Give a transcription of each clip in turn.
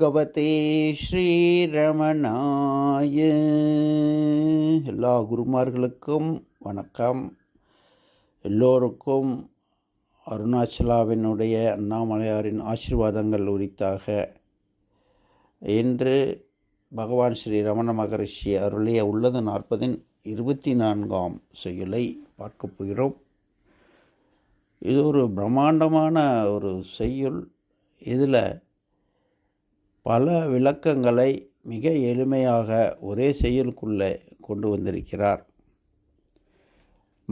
பகவதே ஸ்ரீரமணாய. எல்லா குருமார்களுக்கும் வணக்கம். எல்லோருக்கும் அருணாச்சலாவினுடைய அண்ணாமலையாரின் ஆசீர்வாதங்கள் உரித்தாக. இன்று பகவான் ஸ்ரீ ரமண மகரிஷி அருளிய உள்ளது நாற்பதின் இருபத்தி நான்காம் செயலை பார்க்கப் போகிறோம். இது ஒரு பிரம்மாண்டமான ஒரு செய்யுள் இதில் பல விளக்கங்களை மிக எளிமையாக ஒரே செயலுக்குள்ளே கொண்டு வந்திருக்கிறார்.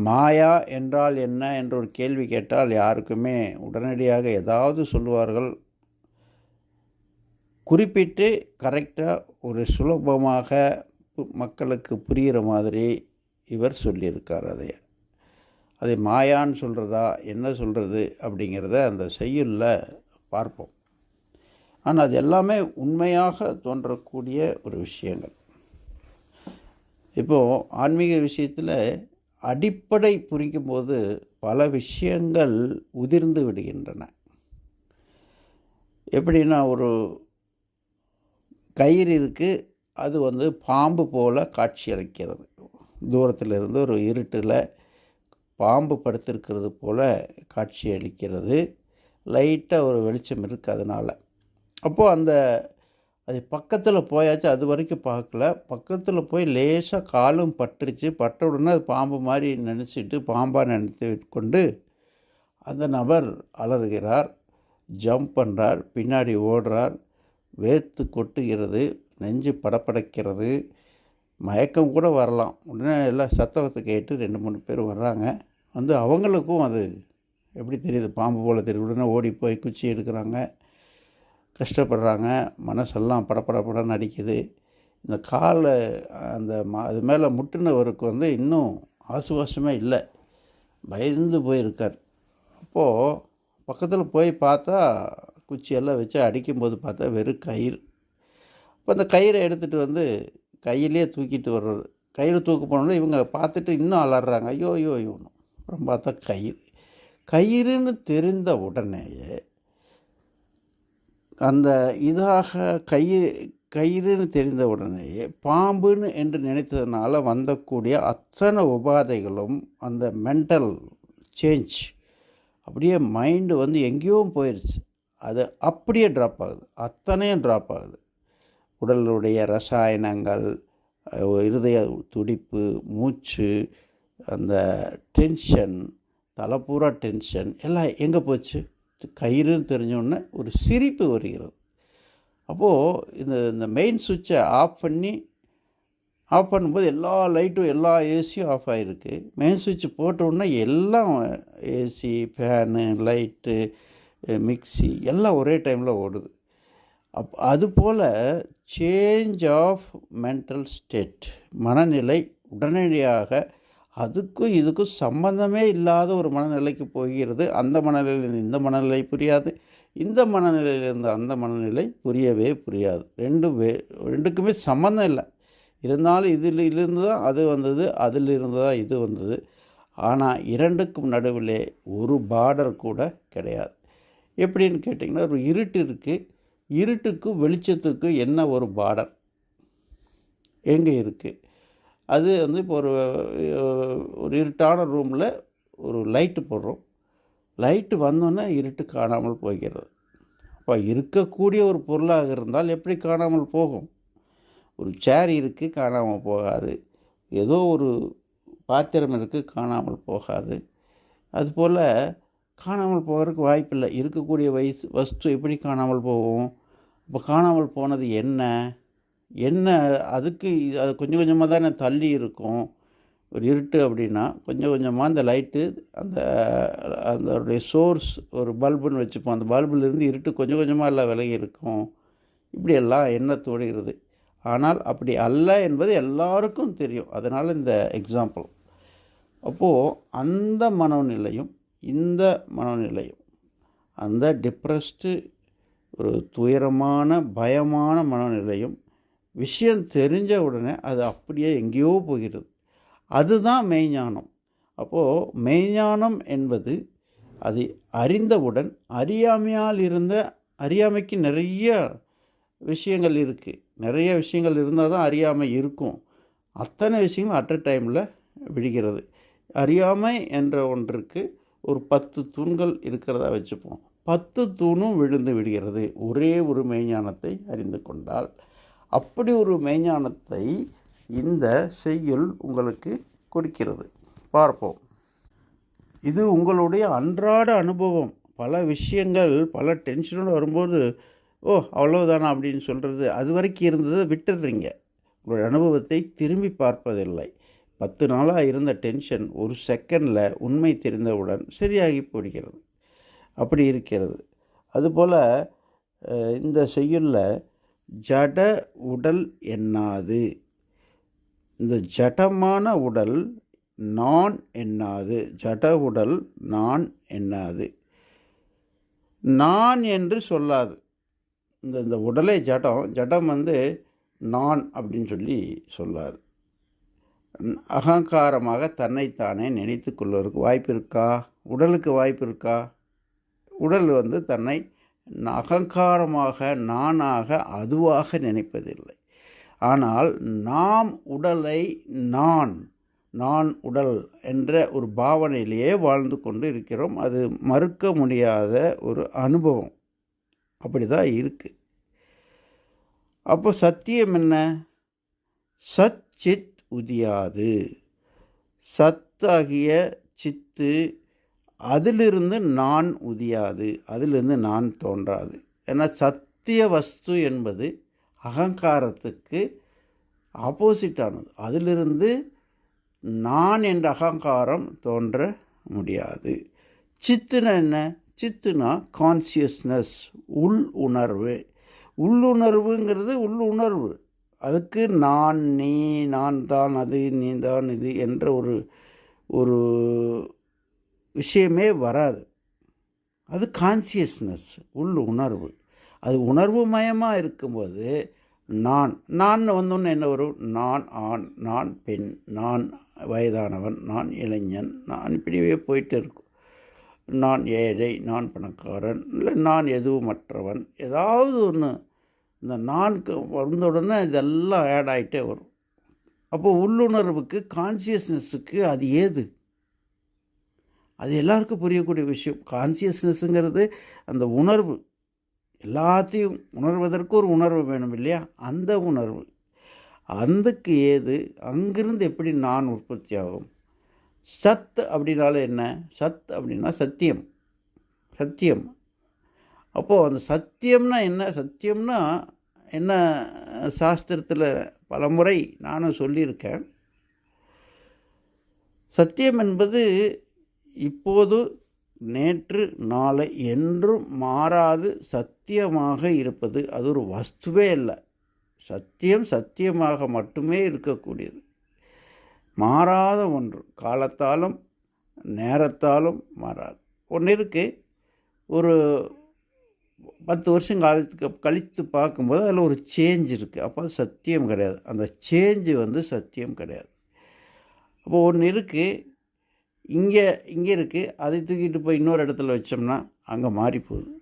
மாயா என்றால் என்ன என்ற ஒரு கேள்வி கேட்டால் யாருக்குமே உடனடியாக ஏதாவது சொல்லுவார்கள். குறிப்பிட்டு கரெக்டாக ஒரு சுலபமாக மக்களுக்கு புரிகிற மாதிரி இவர் சொல்லியிருக்கார் அதை. அதை மாயான்னு சொல்கிறதா என்ன சொல்கிறது அப்படிங்கிறத அந்த செய்யுளில் பார்ப்போம். ஆனால் அது எல்லாமே உண்மையாக தோன்றக்கூடிய ஒரு விஷயங்கள். இப்போது ஆன்மீக விஷயத்தில் அடிப்படை புரிக்கும்போது பல விஷயங்கள் உதிர்ந்து விடுகின்றன. எப்படின்னா ஒரு கயிறு இருக்குது அது வந்து பாம்பு போல் காட்சி அளிக்கிறது. தூரத்தில் இருந்து ஒரு இருட்டில் பாம்பு படுத்திருக்கிறது போல் காட்சி அளிக்கிறது. லைட்டாக ஒரு வெளிச்சம் இருக்குது அதனால். அப்போது அந்த அது பக்கத்தில் போயாச்சு அது வரைக்கும் பார்க்கல. பக்கத்தில் போய் லேசாக காலும் பட்டுருச்சு. பட்ட உடனே அது பாம்பு மாதிரி நினச்சிட்டு பாம்பாக நினைத்து கொண்டு அந்த நபர் அலறுகிறார் ஜம்ப் பண்ணுறார் பின்னாடி ஓடுறார் வேர்த்து கொட்டுகிறது நெஞ்சு படப்படைக்கிறது மயக்கம் கூட வரலாம். உடனே எல்லாம் சத்தத்தை கேட்டு ரெண்டு மூணு பேர் வர்றாங்க. வந்து அவங்களுக்கும் அது எப்படி தெரியுது? பாம்பு போல் தெரியுது. உடனே ஓடி போய் குச்சி எடுக்கிறாங்க. கஷ்டப்படுறாங்க மனசெல்லாம் படபடபடன்னு அடிக்குது இந்த காலை அந்த மா அது மேலே முட்டினவருக்கு வந்து இன்னும் ஆசுவாசமே இல்லை. பயந்து போயிருக்கார். அப்போது பக்கத்தில் போய் பார்த்தா குச்சியெல்லாம் வச்சு அடிக்கும்போது பார்த்தா வெறும் கயிறு. அப்போ அந்த கயிறை எடுத்துகிட்டு வந்து கையிலே தூக்கிட்டு வர்றது. கையில் தூக்க போனோம்னா இவங்க பார்த்துட்டு இன்னும் அலறாங்க. ஐயோ ஐயோ ஐயோன்னு. அப்புறம் பார்த்தா கயிறு. கயிறுன்னு தெரிந்த உடனேயே அந்த இதாக கயிறு கயிறுன்னு தெரிந்த உடனேயே பாம்புன்னு என்று நினைத்ததுனால வந்தக்கூடிய அத்தனை உபாதைகளும் அந்த மென்டல் சேஞ்ச் அப்படியே மைண்டு வந்து எங்கேயோ போயிடுச்சு அது அப்படியே ட்ராப் ஆகுது. அத்தனையும் ட்ராப் ஆகுது. உடலுடைய ரசாயனங்கள் இருதய துடிப்பு மூச்சு அந்த டென்ஷன் தலைப்பூரா டென்ஷன் எல்லாம் எங்கே போச்சு? கயிறுன்னு தெரிஞ்சோடனே ஒரு சிரிப்பு வருகிறது. அப்போது இந்த இந்த மெயின் சுவிட்சை ஆஃப் பண்ணி ஆஃப் பண்ணும்போது எல்லா லைட்டும் எல்லா ஏசியும் ஆஃப் ஆகிருக்கு மெயின் சுவிட்ச் போட்ட எல்லாம் ஏசி ஃபேனு லைட்டு மிக்ஸி எல்லாம் ஒரே டைமில் ஓடுது. அப் அதுபோல் சேஞ்ச் ஆஃப் மென்டல் ஸ்டேட் மனநிலை உடனடியாக அதுக்கும் இதுக்கும் சம்பந்தமே இல்லாத ஒரு மனநிலைக்கு போகிறது. அந்த மனநிலையிலிருந்து இந்த மனநிலை புரியாது. இந்த மனநிலையிலிருந்து அந்த மனநிலை புரியவே புரியாது. ரெண்டும் வே ரெண்டுக்குமே சம்மந்தம் இல்லை. இருந்தாலும் இதில் இருந்து தான் அது வந்தது அதில் இருந்து தான் இது வந்தது. ஆனால் இரண்டுக்கும் நடுவிலே ஒரு பார்டர் கூட கிடையாது. எப்படின்னு கேட்டிங்கன்னா ஒரு இருட்டு இருக்குது இருட்டுக்கும் வெளிச்சத்துக்கும் என்ன ஒரு பார்டர் எங்கே இருக்குது அது வந்து இப்போ ஒரு ஒரு இருட்டான ரூமில் ஒரு லைட்டு போடுறோம். லைட்டு வந்தோன்னே இருட்டு காணாமல் போகிறது அப்போ இருக்கக்கூடிய ஒரு பொருளாக இருந்தால் எப்படி காணாமல் போகும்? ஒரு சேர் இருக்குது காணாமல் போகாது. ஏதோ ஒரு பாத்திரம் இருக்குது காணாமல் போகாது. அதுபோல் காணாமல் போகிறதுக்கு வாய்ப்பில்லை. இருக்கக்கூடிய வயசு வஸ்து எப்படி காணாமல் போகும்? இப்போ காணாமல் போனது என்ன? என்ன அதுக்கு அது கொஞ்சம் கொஞ்சமாக தானே தள்ளி இருக்கும். ஒரு இருட்டு அப்படின்னா கொஞ்சம் கொஞ்சமாக அந்த லைட்டு அந்த அதோடைய சோர்ஸ் ஒரு பல்புன்னு வச்சுப்போம். அந்த பல்புலேருந்து இருட்டு கொஞ்சம் கொஞ்சமாக எல்லாம் விலகி இருக்கும். இப்படியெல்லாம் எண்ண தோடுகிறது ஆனால் அப்படி அல்ல என்பது எல்லாருக்கும் தெரியும். அதனால் இந்த எக்ஸாம்பிள் அப்போது அந்த மனநிலையும் இந்த மனநிலையும் அந்த டிப்ரெஸ்டு ஒரு துயரமான பயமான மனநிலையும் விஷயம் தெரிஞ்ச உடனே அது அப்படியே எங்கேயோ போகிறது. அதுதான் மெய்ஞானம். அப்போது மெய்ஞானம் என்பது அதை அறிந்தவுடன் அறியாமையால் இருந்த அறியாமைக்கு நிறைய விஷயங்கள் இருக்குது நிறைய விஷயங்கள் இருந்தால் தான் அறியாமை இருக்கும். அத்தனை விஷயங்கள் அட் அ டைமில் விடுகிறது அறியாமை என்ற ஒன்றுக்கு ஒரு பத்து தூண்கள் இருக்கிறதா வச்சுப்போம். பத்து தூணும் விழுந்து விடுகிறது. ஒரே ஒரு மெய்ஞானத்தை அறிந்து கொண்டால். அப்படி ஒரு மெய்ஞானத்தை இந்த செய்யுள் உங்களுக்கு கொடுக்கிறது. பார்ப்போம். இது உங்களுடைய அன்றாட அனுபவம். பல விஷயங்கள் பல டென்ஷனோடு வரும்போது ஓ அவ்வளோதானா அப்படின்னு சொல்கிறது அது வரைக்கும் இருந்ததை விட்டுடுறீங்க. உங்களுடைய அனுபவத்தை திரும்பி பார்ப்பதில்லை. பத்து நாளாக இருந்த டென்ஷன் ஒரு செகண்டில் உண்மை தெரிந்தவுடன் சரியாகி போடுகிறது. அப்படி இருக்கிறது. அதுபோல் இந்த செய்யுளில் ஜட உடல் எண்ணாது இந்த ஜடமான உடல் நான் எண்ணாது ஜட உடல் நான் எண்ணாது நான் என்று சொல்லாது. இந்த இந்த உடலே ஜடம் ஜடம் வந்து நான் அப்படின்னு சொல்லி சொல்லாது. அகங்காரமாக தன்னைத்தானே நினைத்து கொள்வதற்கு வாய்ப்பு இருக்கா? உடலுக்கு வாய்ப்பு இருக்கா? உடல் வந்து தன்னை அகங்காரமாக நானாக அதுவாக நினைப்பதில்லை. ஆனால் நாம் உடலை நான் நான் உடல் என்ற ஒரு பாவனையிலேயே வாழ்ந்து கொண்டு இருக்கிறோம். அது மறுக்க முடியாத ஒரு அனுபவம். அப்படி தான் இருக்குது அப்போ சத்தியம் என்ன? சச்சித் உதியாது. சத்தாகிய சித்து அதிலிருந்து நான் உதியாது அதிலிருந்து நான் தோன்றாது. ஏன்னா சத்திய வஸ்து என்பது அகங்காரத்துக்கு ஆப்போசிட்டானது அதிலிருந்து நான் என்ற அகங்காரம் தோன்ற முடியாது. சித்துனா என்ன? சித்துனா கான்சியஸ்னஸ் உள் உணர்வு. உள்ளுணர்வுங்கிறது உள்ளுணர்வு அதுக்கு நான் நீ நான் தான் அது நீ தான் இது என்ற ஒரு ஒரு விஷயமே வராது. அது கான்சியஸ்னஸ் உள் உணர்வு. அது உணர்வு மயமாக இருக்கும்போது நான் நான் வந்தோன்னு என்ன வரும்? நான் ஆண் நான் பெண் நான் வயதானவன் நான் இளைஞன் நான் இப்படியே போயிட்டு இருக்கும். நான் ஏழை நான் பணக்காரன் இல்லை நான் எதுவும் மற்றவன் ஏதாவது ஒன்று இந்த நான்கு வந்த உடனே இதெல்லாம் ஆட் ஆகிட்டே வரும். அப்போ உள்ளுணர்வுக்கு கான்சியஸ்னஸுக்கு அது ஏது? அது எல்லாருக்கும் புரியக்கூடிய விஷயம். கான்சியஸ்னஸ்ங்கிறது அந்த உணர்வு. எல்லாத்தையும் உணர்வதற்கு ஒரு உணர்வு வேணும் இல்லையா? அந்த உணர்வு. அந்துக்கு ஏது? அங்கிருந்து எப்படி நான் உற்பத்தி ஆகும்? சத் அப்படின்னால என்ன? சத் அப்படின்னா சத்தியம். சத்தியம். அப்போது அந்த சத்தியம்னா என்ன? சத்தியம்னா என்ன சாஸ்திரத்தில் பல முறை நானும் சொல்லியிருக்கேன். சத்தியம் என்பது இப்போது நேற்று நாளை என்றும் மாறாது சத்தியமாக இருப்பது அது ஒரு வஸ்துவே இல்லை சத்தியம் சத்தியமாக மட்டுமே இருக்கக்கூடியது. மாறாத ஒன்று காலத்தாலும் நேரத்தாலும் மாறாது. ஒன்று இருக்குது ஒரு பத்து வருஷம் காலத்துக்கு கழித்து பார்க்கும்போது அதில் ஒரு சேஞ்ச் இருக்குது அப்போ அது சத்தியம் கிடையாது. அந்த சேஞ்சு வந்து சத்தியம் கிடையாது. அப்போ ஒன்று இருக்குது இங்கே இங்கே இருக்குது அதை தூக்கிட்டு போய் இன்னொரு இடத்துல வச்சோம்னா அங்கே மாறி போகுது.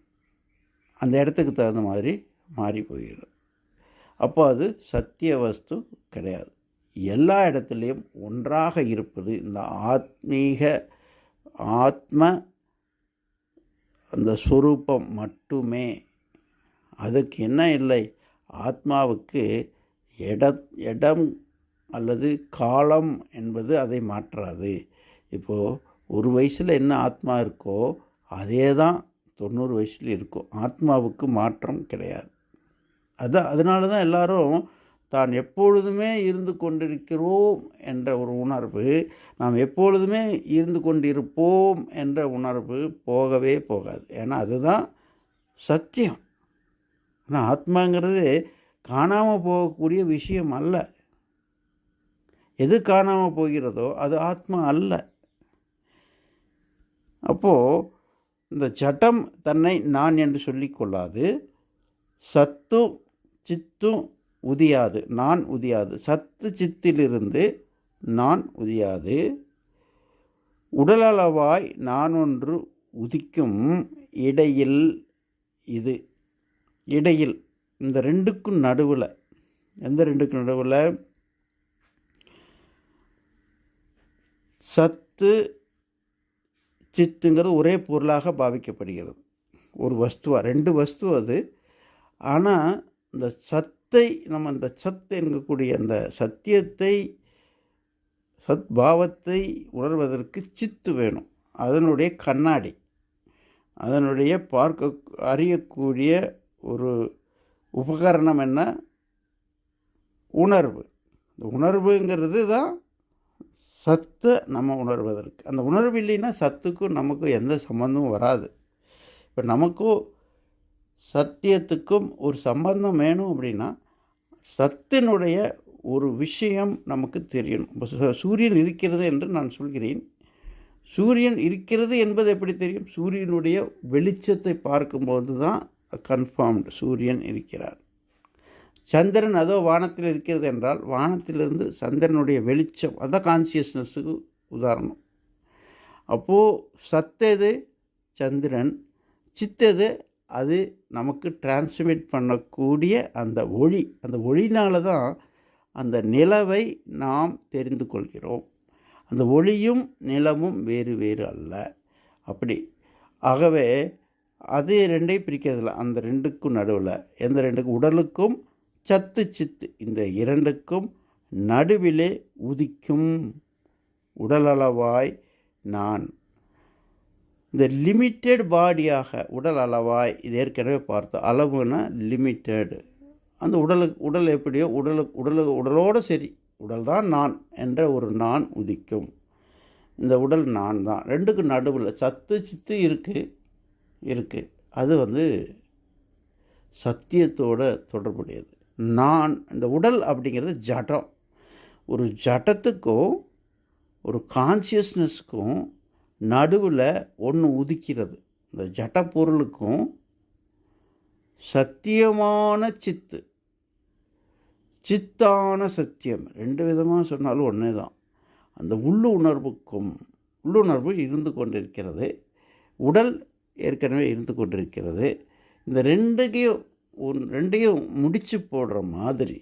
அந்த இடத்துக்கு தகுந்த மாதிரி மாறி போயிடும். அப்போ அது சத்திய வஸ்து கிடையாது. எல்லா இடத்துலையும் ஒன்றாக இருப்பது இந்த ஆத்மீக ஆத்ம அந்த ஸ்வரூபம் மட்டுமே. அதுக்கு என்ன இல்லை? ஆத்மாவுக்கு இட இடம் அல்லது காலம் என்பது அதை மாற்றாது. இப்போது ஒரு வயசில் என்ன ஆத்மா இருக்கோ அதே தான் தொண்ணூறு வயசில் இருக்கும் ஆத்மாவுக்கு மாற்றம் கிடையாது. அதான் அதனால தான் எல்லாரும் தான் எப்பொழுதுமே இருந்து கொண்டிருக்கிறோம் என்ற ஒரு உணர்வு நாம் எப்பொழுதுமே இருந்து கொண்டிருப்போம் என்ற உணர்வு போகவே போகாது. ஏன்னா அதுதான் சத்தியம். ஆனால் ஆத்மாங்கிறது காணாமல் போகக்கூடிய விஷயம் அல்ல. எது காணாமல் போகிறதோ அது ஆத்மா அல்ல. அப்போது இந்த சட்டம் தன்னை நான் என்று சொல்லிக்கொள்ளாது. சத்தும் சித்தும் உதியாது நான் உதியாது. சத்து சித்திலிருந்து நான் உதியாது. உடலளவாய் நான் ஒன்று உதிக்கும் இடையில் இது. இடையில் இந்த ரெண்டுக்கும் நடுவில் எந்த ரெண்டுக்கும் நடுவில்? சத்து சித்துங்கிறது ஒரே பொருளாக பாவிக்கப்படுகிறது. ஒரு வஸ்துவாக ரெண்டு வஸ்து அது. ஆனால் இந்த சத்தை நம்ம அந்த சத்து என்கக்கூடிய அந்த சத்தியத்தை சத்பாவத்தை உணர்வதற்கு சித்து வேணும். அதனுடைய கண்ணாடி அதனுடைய பார்க்க அறியக்கூடிய ஒரு உபகரணம் என்ன? உணர்வு. இந்த உணர்வுங்கிறது தான் சத்தை நம்ம உணர்வதற்கு. அந்த உணர்வு இல்லைன்னா சத்துக்கும் நமக்கும் எந்த சம்மந்தமும் வராது. இப்போ நமக்கும் சத்தியத்துக்கும் ஒரு சம்பந்தம் வேணும் அப்படின்னா சத்தினுடைய ஒரு விஷயம் நமக்கு தெரியணும். இப்போ சூரியன் இருக்கிறது என்று நான் சொல்கிறேன். சூரியன் இருக்கிறது என்பது எப்படி தெரியும்? சூரியனுடைய வெளிச்சத்தை பார்க்கும்போது தான் கன்ஃபார்ம்டு சூரியன் இருக்கிறார். சந்திரன் அதோ வானத்தில் இருக்கிறது என்றால் வானத்திலிருந்து சந்திரனுடைய வெளிச்சம் அதான் கான்சியஸ்னஸுக்கு உதாரணம். அப்போது சத்தது சந்திரன். சித்தது அது நமக்கு டிரான்ஸ்மிட் பண்ணக்கூடிய அந்த ஒளி. அந்த ஒளினால தான் அந்த நிலவை நாம் தெரிந்து கொள்கிறோம். அந்த ஒளியும் நிலமும் வேறு வேறு அல்ல. அப்படி. ஆகவே அது ரெண்டையும் பிரிக்கிறதில்ல. அந்த ரெண்டுக்கும் நடுவில். எந்த ரெண்டுக்கும்? உடலுக்கும் சத்து சித்து இந்த இரண்டுக்கும் நடுவிலே உதிக்கும் உடலளவாய் நான். இந்த லிமிட்டெட் பாடியாக உடல் அளவாய் இது ஏற்கனவே பார்த்தோம். அளவுனா லிமிட்டெடு அந்த உடலுக்கு உடல் எப்படியோ உடலுக்கு உடலுக்கு உடலோடு சரி. உடல் தான் நான் என்ற ஒரு நான் உதிக்கும். இந்த உடல் நான் தான். ரெண்டுக்கு நடுவில் சத்து சித்து இருக்குது இருக்குது அது வந்து சத்தியத்தோட தொடர்புடையது. நான் இந்த உடல் அப்படிங்கிறது ஜடம். ஒரு ஜடத்துக்கும் ஒரு கான்சியஸ்னஸ்க்கும் நடுவில் ஒன்று உதிக்கிறது. இந்த ஜட பொருளுக்கும் சத்தியமான சித்து. சித்தான சத்தியம். ரெண்டு விதமாக சொன்னாலும் ஒன்றே தான் அந்த உள்ளு உணர்வுக்கும் உள்ளுணர்வு இருந்து கொண்டிருக்கிறது. உடல் ஏற்கனவே இருந்து கொண்டிருக்கிறது. இந்த ரெண்டுக்கையும் ஒன் ரெண்டையும் முடித்து போடுற மாதிரி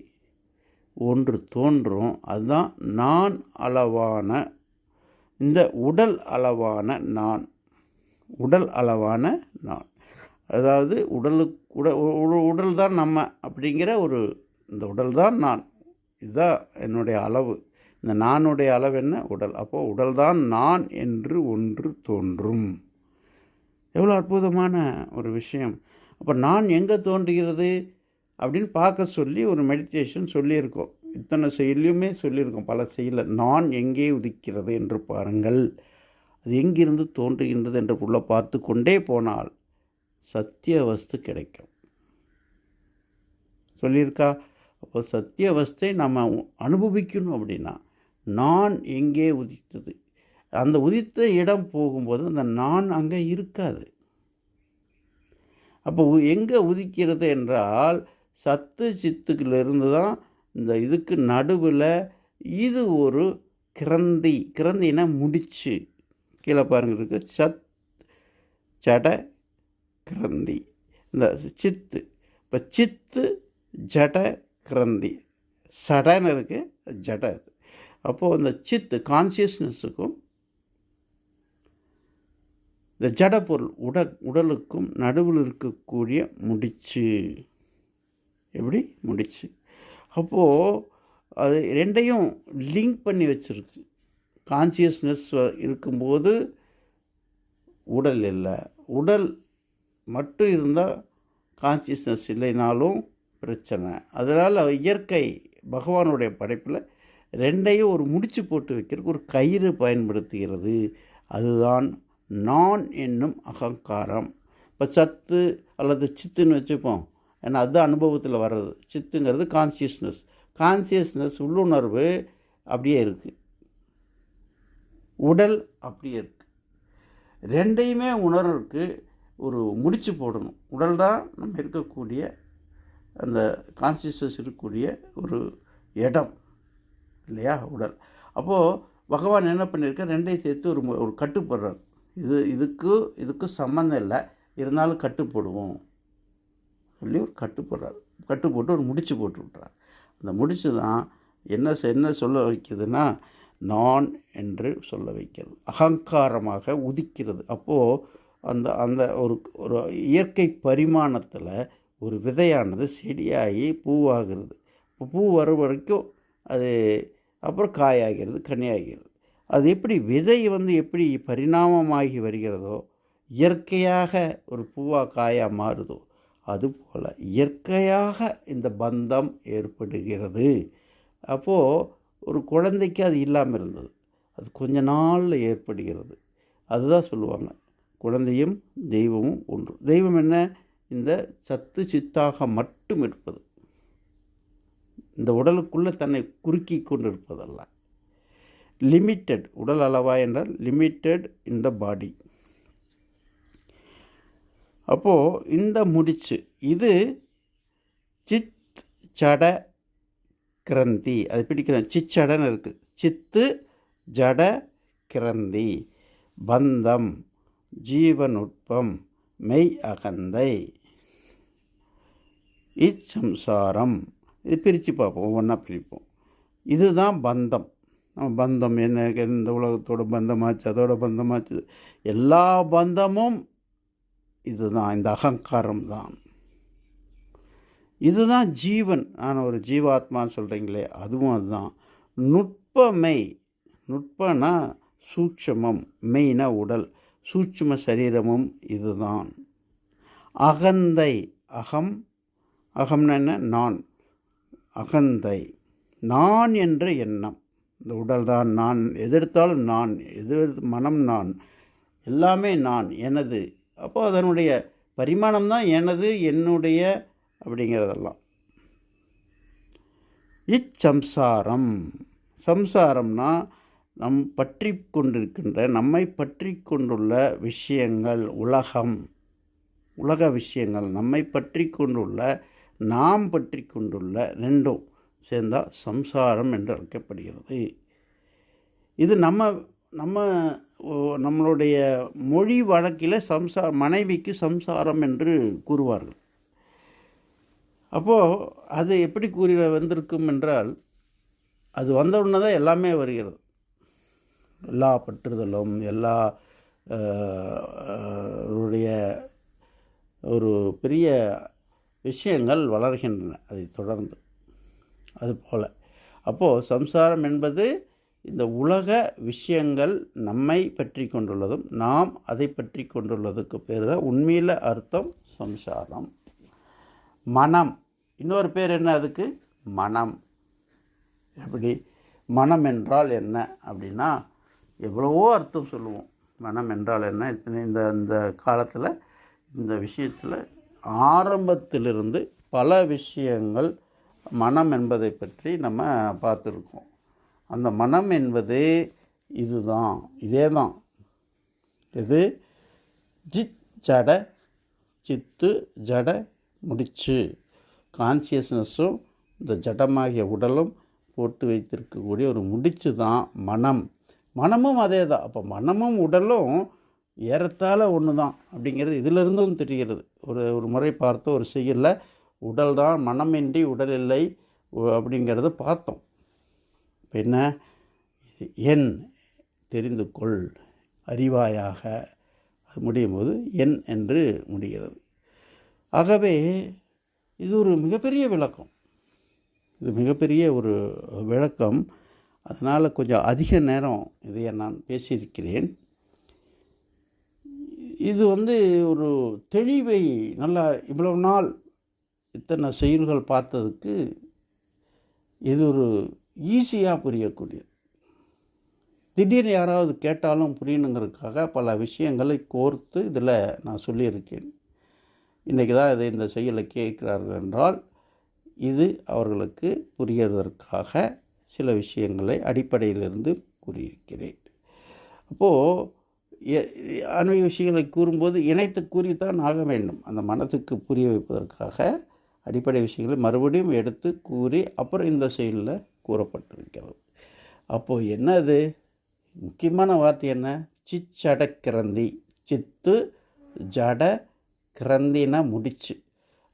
ஒன்று தோன்றும். அதுதான் நான் அளவான இந்த உடல் அளவான நான். உடல் அளவான நான். அதாவது உடலுக்கு உடல் உடல் தான் நம்ம அப்படிங்கிற ஒரு இந்த உடல் தான் நான். இதுதான் என்னுடைய அளவு. இந்த நானுடைய அளவு என்ன? உடல். அப்போது உடல் தான் நான் என்று ஒன்று தோன்றும். எவ்வளோ அற்புதமான ஒரு விஷயம். அப்போ நான் எங்கே தோன்றுகிறது அப்படின்னு பார்க்க சொல்லி ஒரு மெடிடேஷன் சொல்லியிருக்கோம். இத்தனை செயலையுமே சொல்லியிருக்கோம். பல செயல நான் எங்கே உதிக்கிறது என்று பாருங்கள். அது எங்கிருந்து தோன்றுகின்றது என்று உள்ள பார்த்து கொண்டே போனால் சத்திய வஸ்து கிடைக்கும். சொல்லியிருக்கா? அப்போ சத்திய அவஸ்தை நம்ம அனுபவிக்கணும் அப்படின்னா நான் எங்கே உதித்தது? அந்த உதித்த இடம் போகும்போது அந்த நான் அங்கே இருக்காது. அப்போ எங்கே உதிக்கிறது என்றால் சத்து சித்துக்கிலிருந்து தான் இந்த இதுக்கு நடுவில் இது ஒரு கிரந்தி கிரந்தினா முடிச்சு. கீழே பாருங்க இருக்கு சத் ஜட கிரந்தி. இந்த சித்து. இப்போ சித்து ஜட கிரந்தி. சடன்னு இருக்குது ஜட அப்போது அந்த சித்து கான்சியஸ்னஸுக்கும் இந்த ஜட பொருள் உட உடலுக்கும் நடுவில் இருக்கக்கூடிய முடிச்சு. எப்படி? முடிச்சு. அப்போது அது ரெண்டையும் லிங்க் பண்ணி வச்சுருக்கு. கான்சியஸ்னஸ் இருக்கும்போது உடல் இல்லை. உடல் மட்டும் இருந்தால் கான்சியஸ்னஸ் இல்லைனாலும் பிரச்சனை. அதனால் இயற்கை பகவானுடைய படைப்பில் ரெண்டையும் ஒரு முடிச்சு போட்டு வைக்கிறதுக்கு ஒரு கயிறு பயன்படுத்துகிறது. அதுதான் நான் என்னும் அகங்காரம். இப்போ சத்து அல்லது சித்துன்னு வச்சுப்போம். ஏன்னா அது அனுபவத்தில் வர்றது. சித்துங்கிறது கான்சியஸ்னஸ் கான்சியஸ்னஸ் உள்ளுணர்வு அப்படியே இருக்குது உடல் அப்படியே இருக்குது ரெண்டையுமே உணர்வுக்கு ஒரு முடிச்சு போடணும். உடல் தான் நம்ம இருக்கக்கூடிய அந்த கான்சியஸ்னஸ் இருக்கக்கூடிய ஒரு இடம். இல்லையா? உடல். அப்போது பகவான் என்ன பண்ணியிருக்க ரெண்டையும் சேர்த்து ஒரு ஒரு கட்டுப்படுறார். இது இதுக்கு இதுக்கு சம்மந்தம் இல்லை. இருந்தாலும் கட்டுப்படுவோம். சொல்லி ஒரு கட்டுப்படுறார். கட்டு போட்டு ஒரு முடிச்சு போட்டு விட்றார் அந்த முடிச்சு தான் என்ன செ- என்ன சொல்ல வைக்குதுன்னா நான் என்று சொல்ல வைக்கிறது. அகங்காரமாக உதிக்கிறது. அப்போது அந்த அந்த ஒரு ஒரு இயற்கை பரிமாணத்தில் ஒரு விதையானது செடியாகி பூவாகிறது. பூ வரும் வரைக்கும் அது அப்புறம் காயாகிறது கனியாகிறது. அது எப்படி விதை வந்து எப்படி பரிணாமமாகி வருகிறதோ இயற்கையாக ஒரு பூவாக காயாக மாறுதோ அதுபோல் இயற்கையாக இந்த பந்தம் ஏற்படுகிறது. அப்போது ஒரு குழந்தைக்கு அது இல்லாமல் இருந்தது. அது கொஞ்ச நாளில் ஏற்படுகிறது. அதுதான் சொல்லுவாங்க. குழந்தையும் தெய்வமும் ஒன்று. தெய்வம் என்ன? இந்த சத்து சித்தாக மட்டும் இருப்பது. இந்த உடலுக்குள்ளே தன்னை குறுக்கி கொண்டு இருப்பதல்ல லிமிட்டெட் உடல் அளவா என்றால் லிமிட்டெட் இன் த பாடி அப்போது இந்த முடிச்சு இது சித் சட கிரந்தி. அது பிடிக்கிறேன் சிச்சடன்னு இருக்குது சித்து ஜட கிரந்தி. பந்தம் ஜீவநுட்பம் மெய் அகந்தை. இச்சம்சாரம். இது பிரித்து பார்ப்போம் ஒவ்வொன்றா பிரிப்போம். இதுதான் பந்தம். நம்ம பந்தம் என்ன இந்த உலகத்தோட பந்தமாச்சு அதோட பந்தமாச்சு. எல்லா பந்தமும் இதுதான் இந்த அகங்காரம் தான். இதுதான் ஜீவன். நான் ஒரு ஜீவாத்மான்னு சொல்கிறீங்களே அதுவும் அதுதான். நுட்பமை. நுட்பனா சூட்சமம் மெய்னா உடல். சூட்சும சரீரமும் இதுதான். அகந்தை அகம். அகம்னா என்ன? நான். அகந்தை. நான் என்ற எண்ணம். இந்த உடல் தான் நான் எதெடுத்தாலும் நான் எதிர் மனம் நான் எல்லாமே நான் எனது. அப்போது அதனுடைய பரிமாணம் தான் எனது என்னுடைய அப்படிங்கிறதெல்லாம். இச்சம்சாரம். சம்சாரம்னா நம் பற்றி கொண்டிருக்கின்ற நம்மை பற்றி கொண்டுள்ள விஷயங்கள் உலகம். உலக விஷயங்கள் நம்மை பற்றி கொண்டுள்ள நாம் பற்றி கொண்டுள்ள ரெண்டும். சேர்ந்தால் சம்சாரம் என்று அழைக்கப்படுகிறது. இது நம்ம நம்ம ஓ, நம்மளுடைய மொழி வழக்கில் சம்சா மனைவிக்கு சம்சாரம் என்று கூறுவார்கள். அப்போது அது எப்படி கூறி வந்திருக்கும் என்றால் அது வந்தவுடனே தான் எல்லாமே வருகிறது. எல்லா பற்றுதலும் எல்லா உடைய ஒரு பெரிய விஷயங்கள் வளர்கின்றன. அதை தொடர்ந்து அதுபோல். அப்போது சம்சாரம் என்பது இந்த உலக விஷயங்கள் நம்மை பற்றி கொண்டுள்ளதும் நாம் அதை பற்றி கொண்டுள்ளதுக்கு பேர் தான் உண்மையில் அர்த்தம் சம்சாரம். மனம். இன்னொரு பேர் என்ன அதுக்கு? மனம். எப்படி? மனம் என்றால் என்ன அப்படின்னா எவ்வளவோ அர்த்தம் சொல்லுவோம். மனம் என்றால் என்ன? இத்தனை இந்த இந்த காலத்தில் இந்த விஷயத்தில் ஆரம்பத்திலிருந்து பல விஷயங்கள் மனம் என்பதை பற்றி நம்ம பார்த்துருக்கோம். அந்த மனம் என்பது இதுதான் இதே தான் இது ஜித் ஜட சித்து ஜட முடிச்சு. கான்சியஸ்னஸும் இந்த ஜடமாகிய உடலும் போட்டு வைத்திருக்கக்கூடிய ஒரு முடிச்சு தான் மனம். மனமும் அதே தான் அப்போ மனமும் உடலும் ஏறத்தாழ ஒன்று தான் அப்படிங்கிறது இதிலிருந்தும் தெரிகிறது. ஒரு ஒரு முறை பார்த்த ஒரு செயலில் உடல்தான் மனமின்றி உடல் இல்லை அப்படிங்கிறத பார்த்தோம். இப்போ என்ன? என் தெரிந்து கொள் அறிவாயாக. அது முடியும் போது என் என்று முடிகிறது. ஆகவே இது ஒரு மிகப்பெரிய விளக்கம். இது மிகப்பெரிய ஒரு விளக்கம். அதனால் கொஞ்சம் அதிக நேரம் இதை நான் பேசியிருக்கிறேன். இது வந்து ஒரு தெளிவை நல்லா இவ்வளவு நாள் இத்தனை செயல்கள் பார்த்ததுக்கு இது ஒரு ஈஸியாக புரியக்கூடியது. திடீர்னு யாராவது கேட்டாலும் புரியணுங்கிறதுக்காக பல விஷயங்களை கோர்த்து இதில் நான் சொல்லியிருக்கேன். இன்றைக்கி தான் இதை இந்த செயலை கேட்கிறார்கள் என்றால் இது அவர்களுக்கு புரியறதற்காக சில விஷயங்களை அடிப்படையிலிருந்து கூறியிருக்கிறேன். அப்போது ஆன்மீக விஷயங்களை கூறும்போது இணைத்து கூறித்தான் ஆக வேண்டும். அந்த மனதுக்கு புரிய வைப்பதற்காக அடிப்படை விஷயங்களை மறுபடியும் எடுத்து கூறி அப்புறம் இந்த செயலில் கூறப்பட்டிருக்கிறது. அப்போது என்னது? முக்கியமான வார்த்தை என்ன? சிச்சட கிரந்தி சித்து ஜட கிரந்தினா முடிச்சு.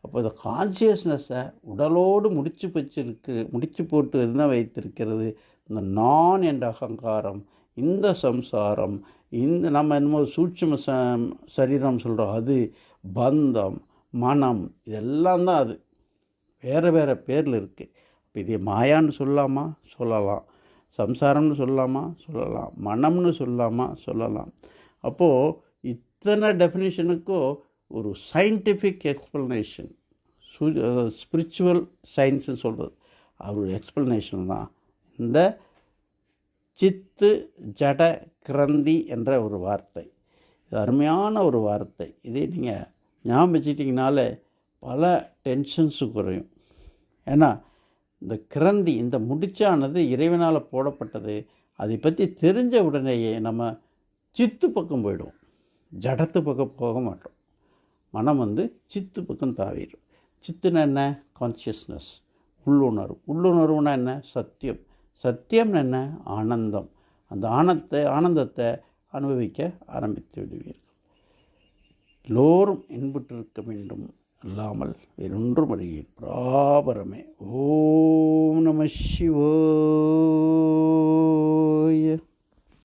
அப்போ இந்த கான்சியஸ்னஸை உடலோடு முடிச்சு வச்சிருக்கு முடிச்சு போட்டு என்ன வைத்திருக்கிறது? இந்த நான் என்ற அகங்காரம் இந்த சம்சாரம் இந்த நம்ம என்னமோ சூட்சும ச சரீரம் சொல்கிறோம் அது பந்தம் மனம். இதெல்லாம் தான் அது. வேறு வேறு பேரில் இருக்குது இப்போ இது மாயான்னு சொல்லலாமா சொல்லலாம். சம்சாரம்னு சொல்லலாமா சொல்லலாம். மனம்னு சொல்லலாமா சொல்லலாம். அப்போது இத்தனை டெஃபினேஷனுக்கும் ஒரு சயின்டிஃபிக் எக்ஸ்ப்ளனேஷன் சு ஸ்பிரிச்சுவல் சயின்ஸு சொல்கிறது அவர் எக்ஸ்ப்ளனேஷன் தான். இந்த சித்து ஜட கிரந்தி என்ற ஒரு வார்த்தை. இது அருமையான ஒரு வார்த்தை. இதே நீங்கள் ஞாபகம் வச்சுட்டிங்கனாலே பல டென்ஷன்ஸு குறையும். ஏன்னா இந்த கிரந்தி இந்த முடிச்சானது இறைவனால் போடப்பட்டது. அதை பற்றி தெரிஞ்ச உடனேயே நம்ம சித்து பக்கம் போயிடுவோம். ஜடத்து பக்கம் போக மாட்டோம். மனம் வந்து சித்து பக்கம் தாவிடும் சித்துனா என்ன? கான்சியஸ்னஸ் உள்ளுணர்வு. உள்ளுணர்வுனா என்ன? சத்தியம். சத்தியம்னு என்ன? ஆனந்தம். அந்த ஆனத்தை ஆனந்தத்தை அனுபவிக்க ஆரம்பித்து விடுவீர்கள். எல்லோரும் இன்புற்றிருக்க வேண்டும். அல்லாமல் வேறொன்றும் அறியேன் பிராபரமே. ஓம் நம சிவோ.